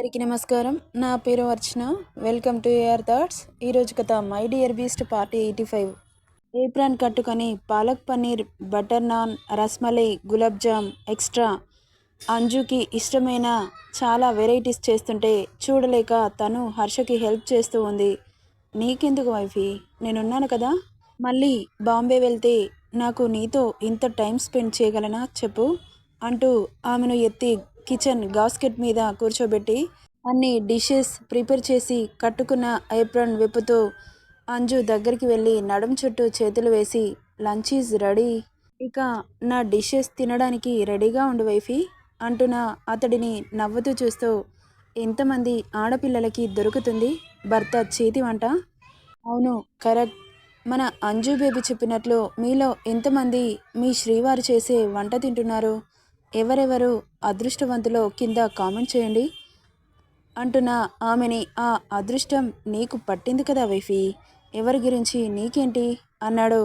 అందరికీ నమస్కారం. నా పేరు Archana. Welcome to AR thoughts. ఈరోజు కథ my dear beast party eighty five. Apron కట్టుకొని పాలక్ పన్నీర్ బటర్ నాన్ రస్మలై గులాబ్ జామ్ ఎక్స్ట్రా అంజుకి ఇష్టమైన చాలా వెరైటీస్ చేస్తుంటే చూడలేక తను హర్షకి హెల్ప్ చేస్తూ ఉంది. నీకెందుకు వైఫీ? నేనున్నాను కదా. మళ్ళీ బాంబే వెళ్తే నాకు నీతో ఇంత టైం స్పెండ్ చేయగలనా చెప్పు అంటూ ఆమెను ఎత్తి కిచెన్ గాస్కెట్ మీద కూర్చోబెట్టి అన్ని డిషెస్ ప్రిపేర్ చేసి కట్టుకున్న ఐప్రాన్ విప్పుతూ అంజు దగ్గరికి వెళ్ళి నడుం చుట్టూ చేతులు వేసి లంచ్ ఈజ్ రెడీ. ఇక నా డిషెస్ తినడానికి రెడీగా ఉండు వైఫీ అంటున్న అతడిని నవ్వుతూ చూస్తూ ఎంతమంది ఆడపిల్లలకి దొరుకుతుంది? భర్త చేతి వంట? అవును కరెక్ట్. మన అంజు బేబీ చెప్పినట్లు మీలో ఎంతమంది మీ శ్రీవారు చేసే వంట తింటున్నారు. ఎవరెవరు అదృష్టవంతులో కింద కామెంట్ చేయండి. అంటున్న ఆమెని ఆ అదృష్టం నీకు పట్టింది కదా వైఫీ? ఎవరి గురించి నీకేంటి? అన్నాడు.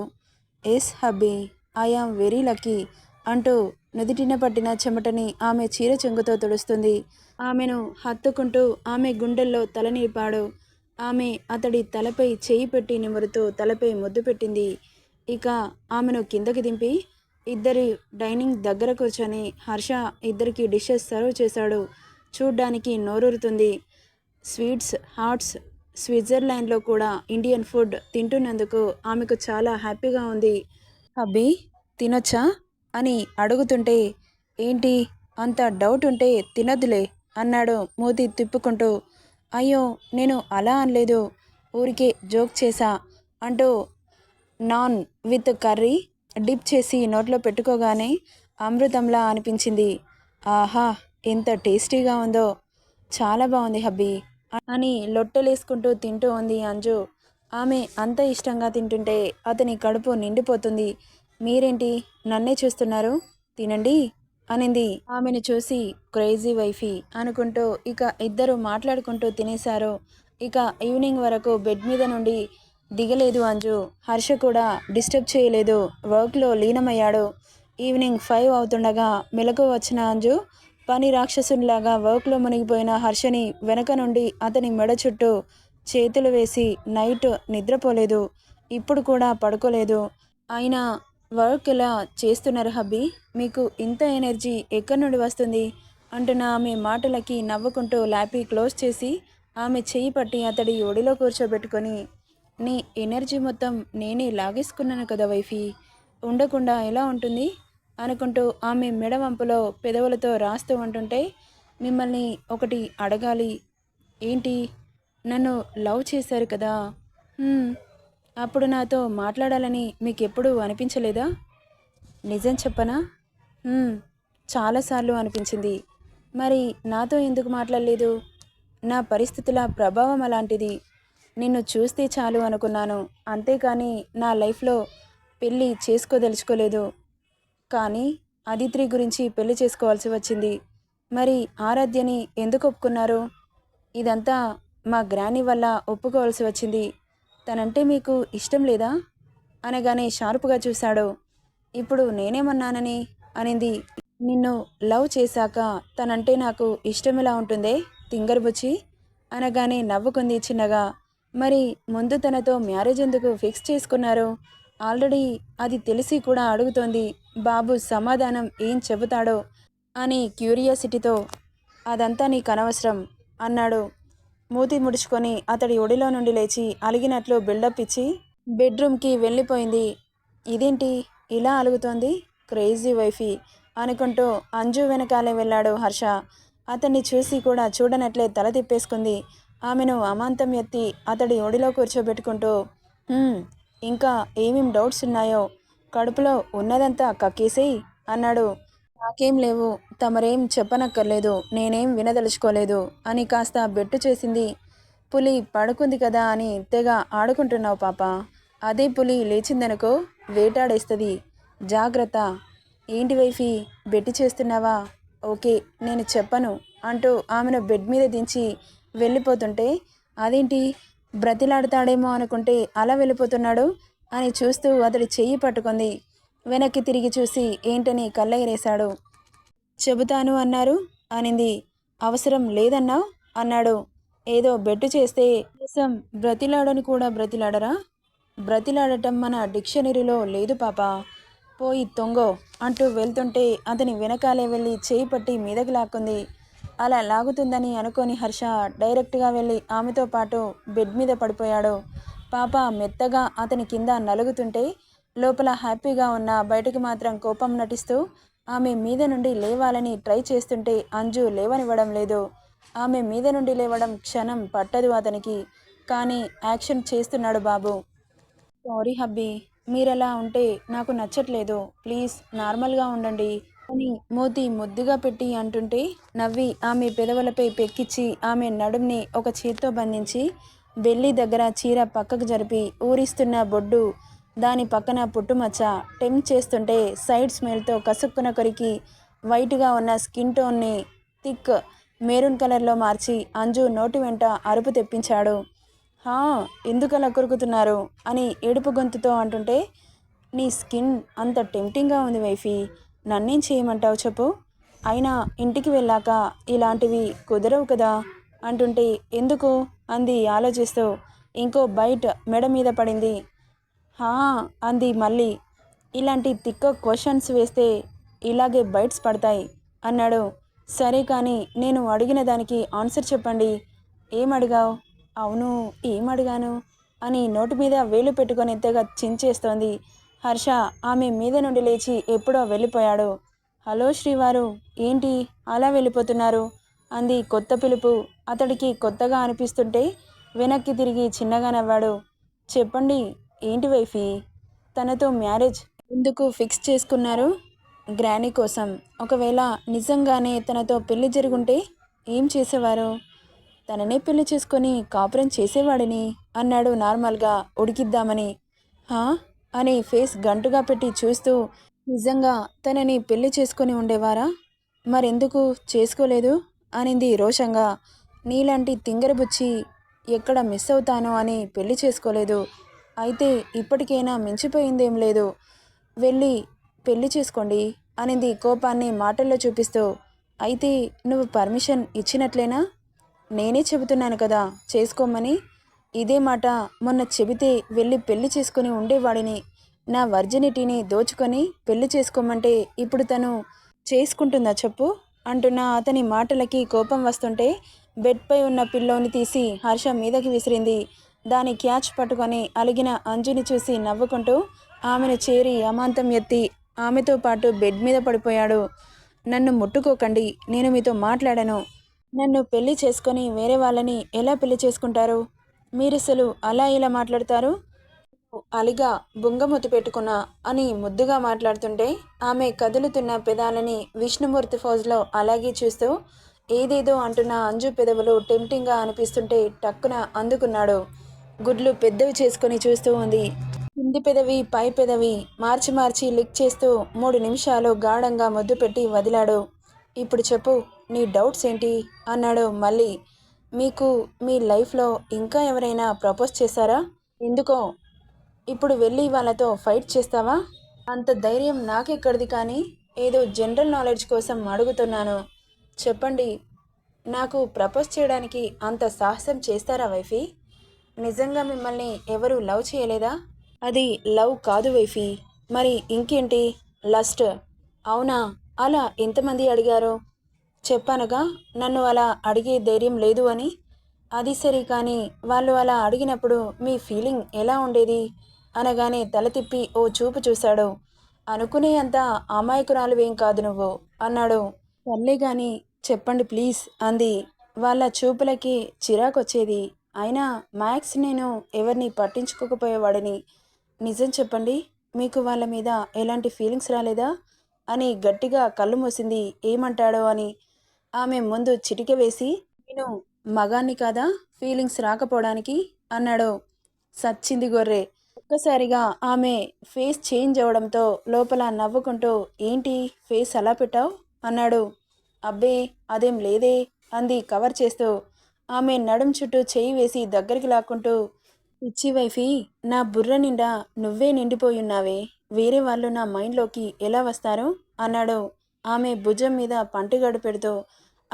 Yes hubby I am very lucky అంటూ నుదిటిన పట్టిన చెమటని ఆమె చీర చెంగుతో తుడుస్తుంది. ఆమెను హత్తుకుంటూ ఆమె గుండెల్లో తల నిలిపాడు ఆమె అతడి తలపై చేయి పెట్టి నిమురుతూ తలపై ముద్దు పెట్టింది. ఇక ఆమెను కిందకి దింపి ఇద్దరి డైనింగ్ దగ్గర కూర్చొని హర్ష ఇద్దరికి డిషెస్ సర్వ్ చేశాడు. చూడ్డానికి నోరూరుతుంది. స్వీట్స్ హాట్స్ స్విట్జర్లాండ్లో కూడా ఇండియన్ ఫుడ్ తింటున్నందుకు ఆమెకు చాలా హ్యాపీగా ఉంది. అబ్బి తినొచ్చా? అని అడుగుతుంటే ఏంటి అంత డౌట్ ఉంటే తినదులే అన్నాడు మూతి తిప్పుకుంటూ. అయ్యో నేను అలా అనలేదు. ఊరికే జోక్ చేశా అంటూ నాన్ విత్ కర్రీ డిప్ చేసి నోట్లో పెట్టుకోగానే అమృతంలా అనిపించింది. ఆహా ఎంత టేస్టీగా ఉందో. చాలా బాగుంది హబ్బీ. అని లొట్టలేసుకుంటూ తింటూ ఉంది అంజు. ఆమె అంత ఇష్టంగా తింటుంటే అతని కడుపు నిండిపోతుంది. మీరేంటి? నన్నే చూస్తున్నారు? తినండి అనింది. ఆమెను చూసి క్రేజీ వైఫీ అనుకుంటూ ఇక ఇద్దరు మాట్లాడుకుంటూ తినేశారు. ఇక ఈవినింగ్ వరకు బెడ్ మీద నుండి దిగలేదు అంజు. హర్ష కూడా డిస్టర్బ్ చేయలేదు. వర్క్లో లీనమయ్యాడు. ఈవినింగ్ ఫైవ్ అవుతుండగా మెలకు వచ్చిన అంజు పని రాక్షసునిలాగా వర్క్లో మునిగిపోయిన హర్షని వెనక నుండి అతని మెడ చుట్టూ చేతులు వేసి నైట్ నిద్రపోలేదు. ఇప్పుడు కూడా పడుకోలేదు. అయినా వర్క్ ఇలా చేస్తున్నారు హబ్బీ? మీకు ఇంత ఎనర్జీ ఎక్కడి నుండి వస్తుంది? అంటున్న ఆమె మాటలకి నవ్వుకుంటూ ల్యాపీ క్లోజ్ చేసి ఆమె చేయి పట్టి అతడి ఒడిలో కూర్చోబెట్టుకొని నీ ఎనర్జీ మొత్తం నేనే లాగేసుకున్నాను కదా వైఫీ. ఉండకుండా ఎలా ఉంటుంది? అనుకుంటూ ఆమె మెడవంపులో పెదవులతో రాస్తూ ఉంటుంటే మిమ్మల్ని ఒకటి అడగాలి. ఏంటి? నన్ను లవ్ చేశారు కదా. అప్పుడు నాతో మాట్లాడాలని మీకు ఎప్పుడూ అనిపించలేదా? నిజం చెప్పనా? చాలాసార్లు అనిపించింది. మరి నాతో ఎందుకు మాట్లాడలేదు? నా పరిస్థితుల ప్రభావం అలాంటిది. నిన్ను చూస్తే చాలు అనుకున్నాను. అంతేకాని నా లైఫ్లో పెళ్ళి చేసుకోదలుచుకోలేదు. కానీ అదిత్రి గురించి పెళ్ళి చేసుకోవాల్సి వచ్చింది. మరి ఆరాధ్యని ఎందుకు ఒప్పుకున్నారు? ఇదంతా మా గ్రాని వల్ల ఒప్పుకోవాల్సి వచ్చింది. తనంటే మీకు ఇష్టం లేదా? అనగానే షార్పుగా చూశాడు. ఇప్పుడు నేనేమన్నానని? అనింది. నిన్ను లవ్ చేశాక తనంటే నాకు ఇష్టం ఎలా ఉంటుందే? తింగర్బుచ్చి? అనగానే నవ్వుకుంది చిన్నగా. మరి ముందు తనతో మ్యారేజ్ ఎందుకు ఫిక్స్ చేసుకున్నారు ఆల్రెడీ అది తెలిసి కూడా అడుగుతోంది బాబు సమాధానం ఏం చెబుతాడో అని క్యూరియాసిటీతో అదంతా నీకు అనవసరం అన్నాడు. మూతి ముడుచుకొని అతడి ఒడిలో నుండి లేచి అలిగినట్లు బిల్డప్ ఇచ్చి బెడ్రూమ్కి వెళ్ళిపోయింది. ఇదేంటి ఇలా అలుగుతోంది? క్రేజీ వైఫీ అనుకుంటూ అంజు వెనకాలే వెళ్ళాడు హర్ష. అతన్ని చూసి కూడా చూడనట్లే తల తిప్పేసుకుంది. ఆమెను అమాంతం ఎత్తి అతడి ఒడిలో కూర్చోబెట్టుకుంటూ ఇంకా ఏమేం డౌట్స్ ఉన్నాయో? కడుపులో ఉన్నదంతా కక్కేసేయ్ అన్నాడు. నాకేం లేవు తమరేం చెప్పనక్కర్లేదు నేనేం వినదలుచుకోలేదు అని కాస్త బెట్టు చేసింది. పులి పడుకుంది కదా అని తెగ ఆడుకుంటున్నావు పాప. అదే పులి లేచిందనుకో వేటాడేస్తుంది. జాగ్రత్త. ఏంటి వైఫీ బెట్టి చేస్తున్నావా? ఓకే నేను చెప్పను అంటూ ఆమెను బెడ్ మీద దించి వెళ్ళిపోతుంటే అదేంటి? బ్రతిలాడతాడేమో అనుకుంటే అలా వెళ్ళిపోతున్నాడు? అని చూస్తూ అతడి చెయ్యి పట్టుకుంది. వెనక్కి తిరిగి చూసి ఏంటని కళ్ళెగరేశాడు. చెబుతాను అన్నారు అనింది. అవసరం లేదన్నా అన్నాడు. ఏదో బెట్టు చేస్తే కోసం బ్రతిలాడని కూడా బ్రతిలాడరా? బ్రతిలాడటం మన డిక్షనరీలో లేదు పాప. పోయి తొంగో అంటూ వెళ్తుంటే అతని వెనకాలే వెళ్ళి చేయి పట్టి మీదకి లాక్కుంది. అలా లాగుతుందని అనుకోని హర్ష డైరెక్ట్గా వెళ్ళి ఆమెతో పాటు బెడ్ మీద పడిపోయాడు. పాప మెత్తగా అతని కింద నలుగుతుంటే లోపల హ్యాపీగా ఉన్న బయటకు మాత్రం కోపం నటిస్తూ ఆమె మీద నుండి లేవాలని ట్రై చేస్తుంటే అంజు లేవనివ్వడం లేదు. ఆమె మీద నుండి లేవడం క్షణం పట్టదు అతనికి. కానీ యాక్షన్ చేస్తున్నాడు బాబు. సారీ హబ్బీ మీరలా ఉంటే నాకు నచ్చట్లేదు. ప్లీజ్ నార్మల్గా ఉండండి. అని మోతి ముద్దుగా పెట్టి అంటుంటే నవ్వి ఆమె పెదవులపై పెక్కిచ్చి ఆమె నడుంని ఒక చేత్తో బంధించి బెల్లి దగ్గర చీర పక్కకు జరిపి ఊరిస్తున్న బొడ్డు దాని పక్కన పుట్టుమచ్చ టెంప్ చేస్తుంటే సైడ్ స్మెల్తో కసుక్కున కొరికి వైట్గా ఉన్న స్కిన్ టోన్ని థిక్ మెరూన్ కలర్లో మార్చి అంజు నోటి వెంట అరుపు తెప్పించాడు. హా ఎందుకలా కొరుకుతున్నారు? అని ఏడుపు గొంతుతో అంటుంటే నీ స్కిన్ అంత టెంప్టింగ్గా ఉంది వైఫీ. నన్నేం చేయమంటావు చెప్పు? అయినా ఇంటికి వెళ్ళాక ఇలాంటివి కుదరవు కదా? అంటుంటే ఎందుకు? అంది ఆలోచిస్తూ. ఇంకో బైట్ మెడ మీద పడింది. హా అంది మళ్ళీ. ఇలాంటి తిక్క క్వశ్చన్స్ వేస్తే ఇలాగే బైట్స్ పడతాయి అన్నాడు. సరే కానీ నేను అడిగిన దానికి ఆన్సర్ చెప్పండి. ఏం అడిగావు? అవును ఏం అడిగాను? అని నోటి మీద వేలు పెట్టుకొని ఎంతగా చించేస్తోంది. హర్ష ఆమె మీద నుండి లేచి ఎప్పుడో వెళ్ళిపోయాడు. హలో శ్రీవారు ఏంటి? అలా వెళ్ళిపోతున్నారు? అంది కొత్త పిలుపు. అతడికి కొత్తగా అనిపిస్తుంటే వెనక్కి తిరిగి చిన్నగా నవ్వాడు. చెప్పండి ఏంటి వైఫీ? తనతో మ్యారేజ్ ఎందుకు ఫిక్స్ చేసుకున్నారు? గ్రానీ కోసం. ఒకవేళ నిజంగానే తనతో పెళ్ళి జరుగుంటే ఏం చేసేవారు? తననే పెళ్ళి చేసుకొని కాపురం చేసేవాడిని అన్నాడు నార్మల్గా ఉడికిద్దామని. హా? అని ఫేస్ గంటుగా పెట్టి చూస్తూ నిజంగా తనని పెళ్ళి చేసుకొని ఉండేవారా? మరెందుకు? చేసుకోలేదు? అనింది రోషంగా. నీలాంటి తింగరబుచ్చి ఎక్కడ మిస్ అవుతానో అని పెళ్ళి చేసుకోలేదు. అయితే ఇప్పటికైనా మించిపోయిందేం లేదు. వెళ్ళి పెళ్ళి చేసుకోండి అనింది కోపాన్ని మాటల్లో చూపిస్తూ. అయితే నువ్వు పర్మిషన్ ఇచ్చినట్లేనా? నేనే చెబుతున్నాను కదా చేసుకోమని? ఇదే మాట మొన్న చెబితే వెళ్ళి పెళ్ళి చేసుకుని ఉండేవాడిని. నా వర్జినిటీని దోచుకొని పెళ్ళి చేసుకోమంటే ఇప్పుడు తను చేసుకుంటుందా చెప్పు? అంటున్న అతని మాటలకి కోపం వస్తుంటే బెడ్పై ఉన్న పిల్లోని తీసి హర్ష మీదకి విసిరింది. దాని క్యాచ్ పట్టుకొని అలిగిన అంజుని చూసి నవ్వుకుంటూ ఆమెను చేరి అమాంతం ఎత్తి ఆమెతో పాటు బెడ్ మీద పడిపోయాడు. నన్ను ముట్టుకోకండి నేను మీతో మాట్లాడను. నన్ను పెళ్ళి చేసుకొని వేరే వాళ్ళని ఎలా పెళ్ళి చేసుకుంటారు? మీరసలు అలా ఇలా మాట్లాడతారు? అలిగా బుంగమూతి పెట్టుకున్నా అని ముద్దుగా మాట్లాడుతుంటే ఆమె కదులుతున్న పెదాలని విష్ణుమూర్తి ఫౌజ్లో అలాగే చూస్తూ ఏదేదో అంటున్న అంజు పెదవులు టెంప్టింగ్గా అనిపిస్తుంటే టక్కున అందుకున్నాడు. గుడ్లు పెద్దవి చేసుకొని చూస్తూ ఉంది. కింది పెదవి పై పెదవి మార్చి మార్చి లిక్ చేస్తూ మూడు నిమిషాలు గాఢంగా ముద్దు పెట్టి వదిలాడు. ఇప్పుడు చెప్పు నీ డౌట్స్ ఏంటి? అన్నాడు మళ్ళీ మీకు మీ లైఫ్లో ఇంకా ఎవరైనా ప్రపోజ్ చేశారా? ఎందుకో ఇప్పుడు వెళ్ళి వాళ్ళతో ఫైట్ చేస్తావా? అంత ధైర్యం నాకెక్కడిది కానీ? ఏదో జనరల్ నాలెడ్జ్ కోసం అడుగుతున్నాను. చెప్పండి నాకు ప్రపోజ్ చేయడానికి అంత సాహసం చేస్తారా వైఫీ? నిజంగా మిమ్మల్ని ఎవరు లవ్ చేయలేదా? అది లవ్ కాదు వైఫీ. మరి ఇంకేంటి? లస్ట్. అవునా? అలా ఎంతమంది అడిగారు? చెప్పనగా నన్ను అలా అడిగే ధైర్యం లేదు అని. అది సరి కానీ వాళ్ళు అలా అడిగినప్పుడు మీ ఫీలింగ్ ఎలా ఉండేది? అనగానే తల తిప్పి ఓ చూపు చూశాడు. అనుకునే అంత అమాయకురాలువేం కాదు నువ్వు అన్నాడు. సర్లే గాని చెప్పండి ప్లీజ్ అంది. వాళ్ళ చూపులకి చిరాకొచ్చేది. అయినా మ్యాక్స్ నేను ఎవరిని పట్టించుకోకపోయేవాడిని. నిజం చెప్పండి మీకు వాళ్ళ మీద ఎలాంటి ఫీలింగ్స్ రాలేదా? అని గట్టిగా కళ్ళు మూసింది. ఏమంటాడో అని ఆమె ముందు చిటిక వేసి నేను మగాన్ని కాదా? ఫీలింగ్స్ రాకపోవడానికి అన్నాడు. సచ్చింది గొర్రె. ఒక్కసారిగా ఆమె ఫేస్ చేంజ్ అవడంతో లోపల నవ్వుకుంటూ ఏంటి? ఫేస్ అలా పెట్టావు? అన్నాడు. అబ్బే అదేం లేదే అంది కవర్ చేస్తూ. ఆమె నడుం చుట్టూ చేయి వేసి దగ్గరికి లాక్కుంటూ పిచ్చి వైఫీ నా బుర్ర నిండా నువ్వే నిండిపోయున్నావే వేరే వాళ్ళు నా మైండ్లోకి ఎలా వస్తారు? అన్నాడు. ఆమె భుజం మీద పంటిగడు పెడుతూ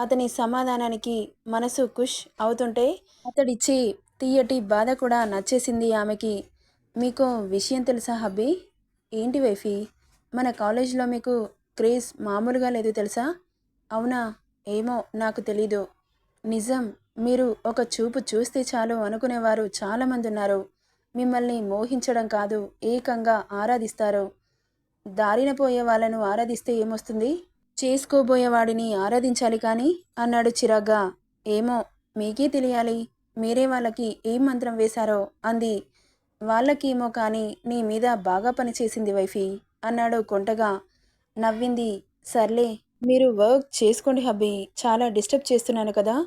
అతని సమాధానానికి మనసు ఖుష్ అవుతుంటే అతడిచ్చే తీయటి బాధ కూడా నచ్చేసింది ఆమెకి. మీకు విషయం తెలుసా హబ్బీ? ఏంటి వైఫీ? మన కాలేజీలో మీకు క్రేజ్ మామూలుగా లేదు తెలుసా? అవునా? ఏమో నాకు తెలీదు. నిజం మీరు ఒక చూపు చూస్తే చాలు అనుకునేవారు చాలామంది ఉన్నారు. మిమ్మల్ని మోహించడం కాదు ఏకంగా ఆరాధిస్తారు. దారిన పోయే వాళ్ళను ఆరాధిస్తే ఏమొస్తుంది? చేసుకోబోయేవాడిని ఆరాధించాలి కానీ? అన్నాడు చిరాగ్గా. ఏమో మీకే తెలియాలి. మీరే వాళ్ళకి ఏం మంత్రం వేశారో అంది. వాళ్ళకేమో కానీ నీ మీద బాగా పనిచేసింది వైఫీ అన్నాడు కొంటగా. నవ్వింది. సర్లే మీరు వర్క్ చేసుకోండి హబ్బీ చాలా డిస్టర్బ్ చేస్తున్నాను కదా.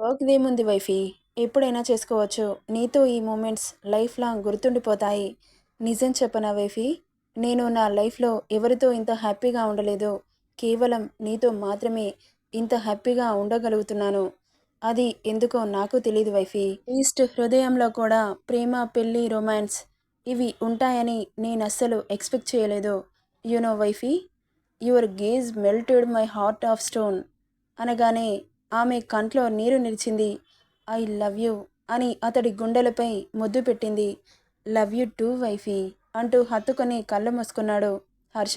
వర్క్ దేముంది వైఫీ? ఎప్పుడైనా చేసుకోవచ్చు. నీతో ఈ మూమెంట్స్ లైఫ్ లాంగ్ గుర్తుండిపోతాయి. నిజం చెప్పనా వైఫీ? నేను నా లైఫ్లో ఎవరితో ఇంత హ్యాపీగా ఉండలేదు. కేవలం నీతో మాత్రమే ఇంత హ్యాపీగా ఉండగలుగుతున్నాను. అది ఎందుకో నాకు తెలియదు వైఫీ. ఈస్ట్ హృదయంలో కూడా ప్రేమ పెళ్ళి రొమాన్స్ ఇవి ఉంటాయని నేను అస్సలు ఎక్స్పెక్ట్ చేయలేదు. You know wifey your gaze melted my heart of stone అనగానే ఆమె కంట్లో నీరు నిలిచింది. ఐ లవ్ యూ అని అతడి గుండెలపై ముద్దు పెట్టింది. లవ్ యూ టూ వైఫీ అంటూ హత్తుకొని కళ్ళు మూసుకున్నాడు హర్ష.